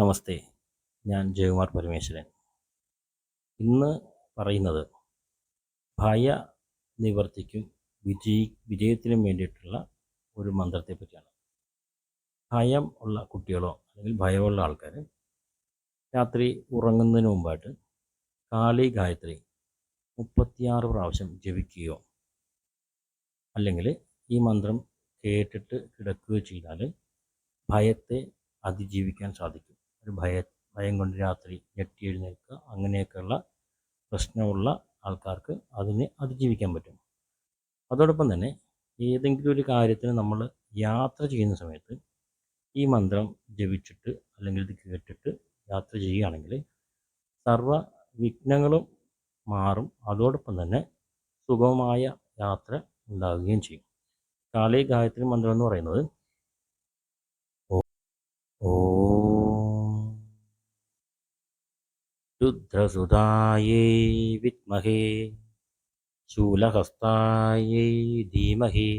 നമസ്തേ ഞാൻ ജയകുമാർ പരമേശ്വരൻ. ഇന്ന് പറയുന്നത് ഭയ നിവർത്തിക്കും വിജയി വിജയത്തിനും വേണ്ടിയിട്ടുള്ള ഒരു മന്ത്രത്തെ പറ്റിയാണ്. ഭയം ഉള്ള കുട്ടികളോ അല്ലെങ്കിൽ ഭയമുള്ള ആൾക്കാർ രാത്രി ഉറങ്ങുന്നതിന് മുമ്പായിട്ട് കാളി ഗായത്രി മുപ്പത്തിയാറ് പ്രാവശ്യം ജപിക്കുകയോ അല്ലെങ്കിൽ ഈ മന്ത്രം കേട്ടിട്ട് കിടക്കുകയോ ചെയ്താൽ ഭയത്തെ അതിജീവിക്കാൻ സാധിക്കും. ഒരു ഭയ ഭയം കൊണ്ട് രാത്രി ഞെട്ടി എഴുന്നേൽക്കുക അങ്ങനെയൊക്കെയുള്ള പ്രശ്നമുള്ള ആൾക്കാർക്ക് അതിനെ അതിജീവിക്കാൻ പറ്റും. അതോടൊപ്പം തന്നെ ഏതെങ്കിലും ഒരു കാര്യത്തിന് നമ്മൾ യാത്ര ചെയ്യുന്ന സമയത്ത് ഈ മന്ത്രം ജപിച്ചിട്ട് അല്ലെങ്കിൽ ഇത് കേട്ടിട്ട് യാത്ര ചെയ്യുകയാണെങ്കിൽ സർവ വിഘ്നങ്ങളും മാറും. അതോടൊപ്പം തന്നെ സുഗമമായ യാത്ര ഉണ്ടാകുകയും ചെയ്യും. കാളി ഗായത്രി മന്ത്രം എന്ന് പറയുന്നത് ഓം रुद्रसुधायै विद्महे शूलहस्तायै धीमहि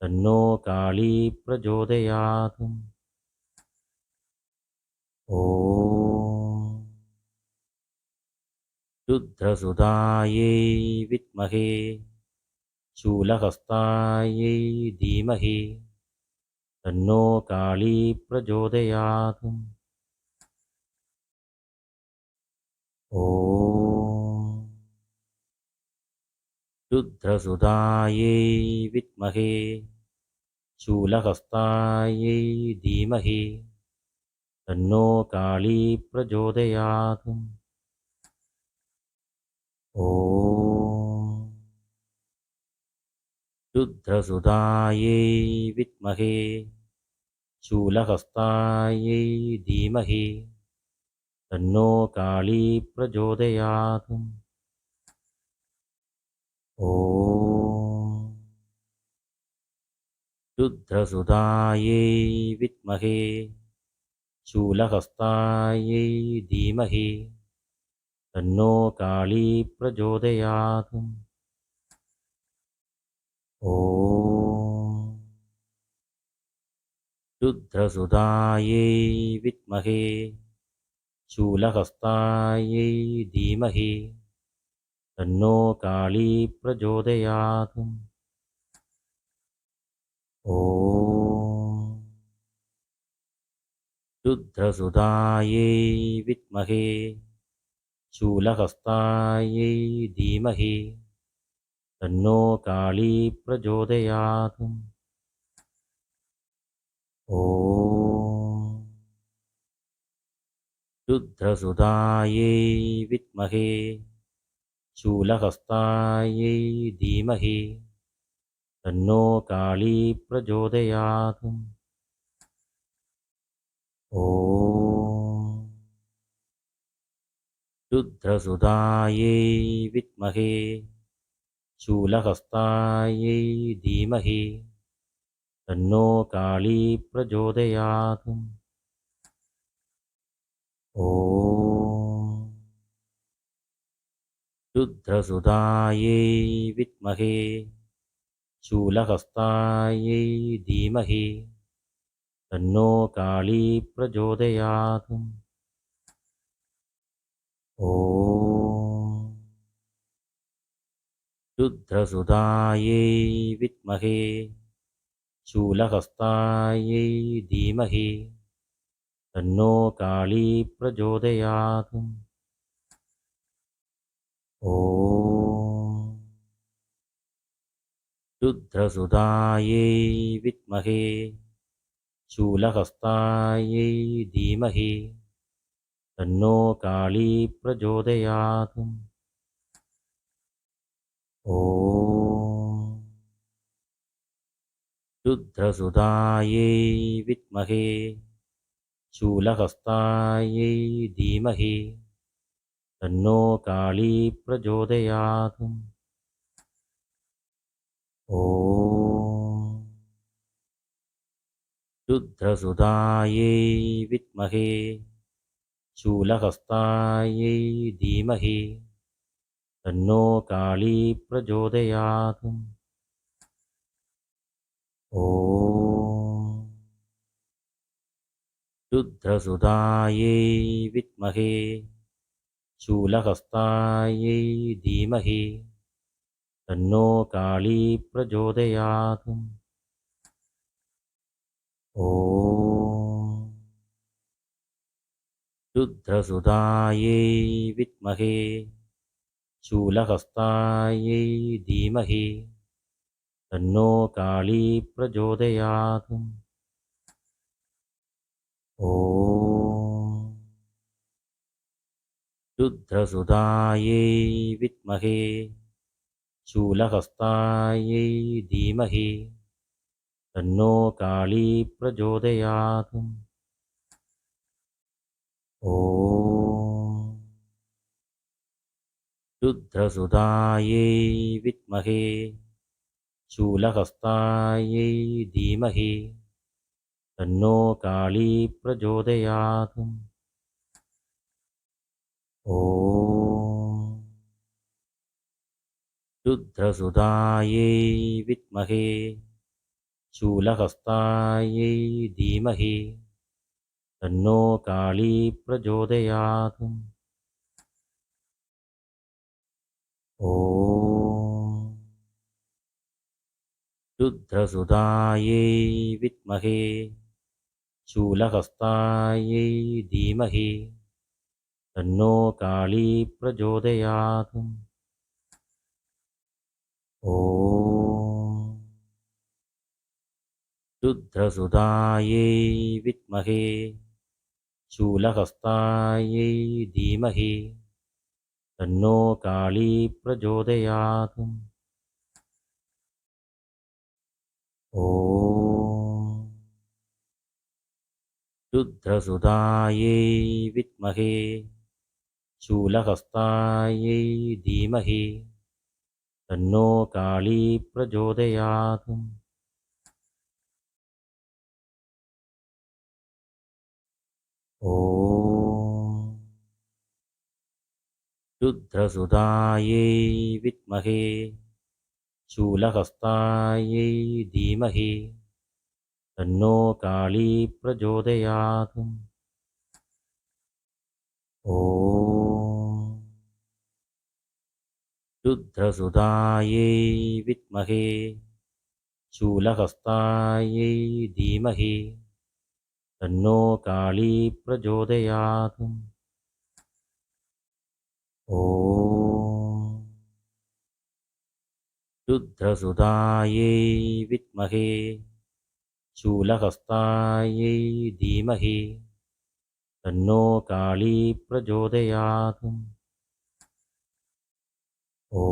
तन्नो काली प्रचोदयात्। ॐ रुद्रसुधायै विद्महे शूलहस्तायै धीमहि तन्नो काली प्रचोदयात्। शुद्धसुधायै विद्महे शूलहस्ताये धीमहि तन्नो काली प्रचोदयात् ॐ शुद्धसुधायै विद्महे शूलहस्तायै धीमहि तन्नो काली प्रचोदयात्। ॐ शुद्धसुधायै विद्महे शूलहस्तायै धीमहि तन्नो काली प्रचोदयात्। ॐ शुद्धसुधायै विद्महे। शूलहस्तायै धीमहि तन्नो काली प्रचोदयात्। ॐ रुद्रसुधायै विद्महे शूलहस्तायै धीमहि तन्नो काली प्रचोदयात्। ॐ रुद्रसुधायै विद्महे शूलहस्तायै धीमहि तन्नो काली प्रचोदयात्। ॐ रुद्रसुधायै विद्महे शूलहस्तायै धीमहि तन्नो काली प्रचोदयात्। रुद्रसुधायै विद्महे शूलहस्तायै धीमहि तन्नो काली प्रचोदयात्। ॐ रुद्रसुधायै विद्महे शूलहस्तायै धीमहि तन्नो काली प्रचोदयात्। रुद्रसुतायै विद्महे शूलहस्तायै धीमहि तन्नो काली प्रचोदयात् ॐ रुद्रसुतायै विद्महे शूलहस्तायै धीमहि तन्नो काली प्रचोदयात्। ॐ शुद्धसुधायै विद्महे शूलहस्तायै धीमहि तन्नो काली प्रचोदयात्। ॐ शुद्धसुधायै विद्महे शूलहस्तायै धीमहि तन्नो काली प्रचोदयात्। ॐ रुद्रसुधायै विद्महे शूलहस्तायै धीमहि तन्नो काली प्रचोदयात्। ॐ रुद्रसुधायै विद्महे शूलहस्तायै धीमहि तन्नो काली प्रचोदयात्। ॐ रुद्रसुधायै विद्महे शूलहस्तायै धीमहि तन्नो काली प्रचोदयात् ॐ रुद्रसुधायै विद्महे शूलहस्तायै धीमहि तन्नो काली प्रचोदयात्। ॐ रुद्रसुधायै विद्महे शूलहस्तायै धीमहि तन्नो काली प्रचोदयात्। ॐ रुद्रसुधायै विद्महे शूलहस्तायै धीमहि तन्नो काली प्रचोदयात्। ॐ रुद्रसुधायै विद्महे शूलहस्तायै धीमहि तन्नो काली प्रचोदयात्। ॐ रुद्रसुधायै विद्महे शूलहस्तायै धीमहि तन्नो काली प्रचोदयात्। ॐ रुद्रसुधायै विद्महे शूलहस्तायै धीमहि तन्नो काली प्रचोदयात्। ॐ रुद्रसुधायै विद्महे शूलहस्तायै धीमहि तन्नो काली प्रचोदयात् ॐ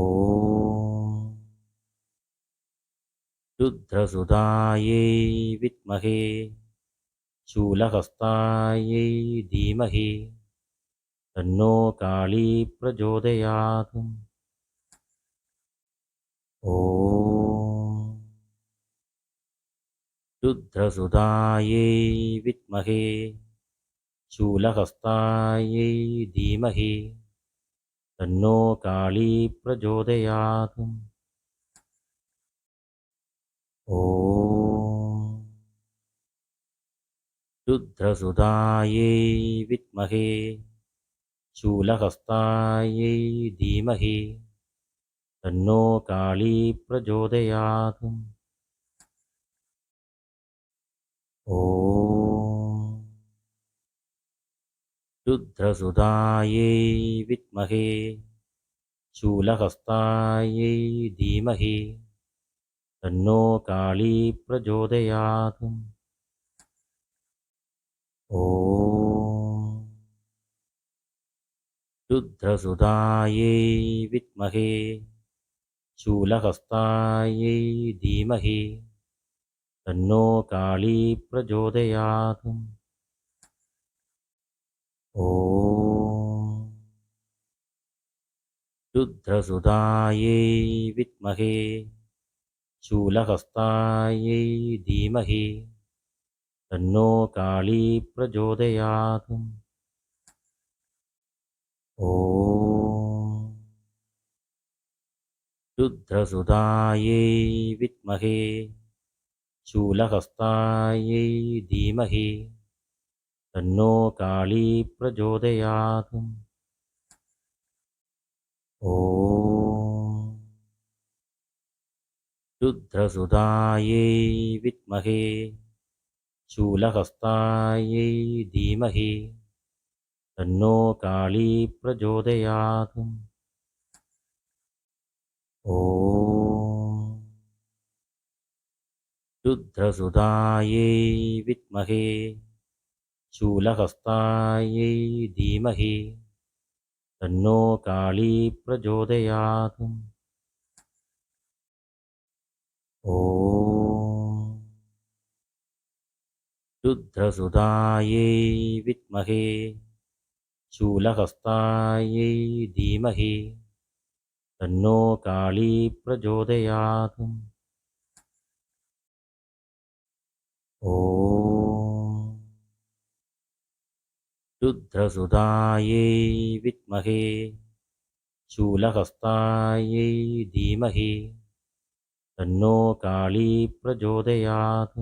रुद्रसुधायै विद्महे शूलहस्तायै धीमहि तन्नो काली प्रचोदयात्। ॐ रुद्रसुधायै विद्महे शूलहस्तायै धीमहि तन्नो काली प्रचोदयात् ॐ रुद्रसुधायै विद्महे शूलहस्तायै धीमहि तन्नो काली प्रचोदयात् ॐ രുദ്രസുതായൈ വിദ്മഹേ ശൂലഹസ്തായൈ ധീമഹി തന്നോ കാളി പ്രചോദയാത്. ഓ. രുദ്രസുതായൈ വിദ്മഹേ ശൂലഹസ്തായൈ ധീമഹി തന്നോ കാളി പ്രചോദയാത്. ॐ रुद्रसुधायै विद्महे शूलहस्तायै धीमहि तन्नो काली प्रचोदयात्। ॐ रुद्रसुधायै विद्महे शूलहस्तायै धीमहि तन्नो काली प्रचोदयात्। ॐ रुद्रसुधायै विद्महे शूलहस्तायै धीमहि तन्नो काली प्रचोदयात्। ॐ रुद्रसुधायै विद्महे शूलहस्तायै धीमहि तन्नो काली प्रचोदयात्। ॐ रुद्रसुधायै विद्महे शूलहस्तायै धीमहि तन्नो काली प्रचोदयात्। ॐ रुद्रसुधायै विद्महे शूलहस्तायै धीमहि तन्नो काली प्रचोदयात्।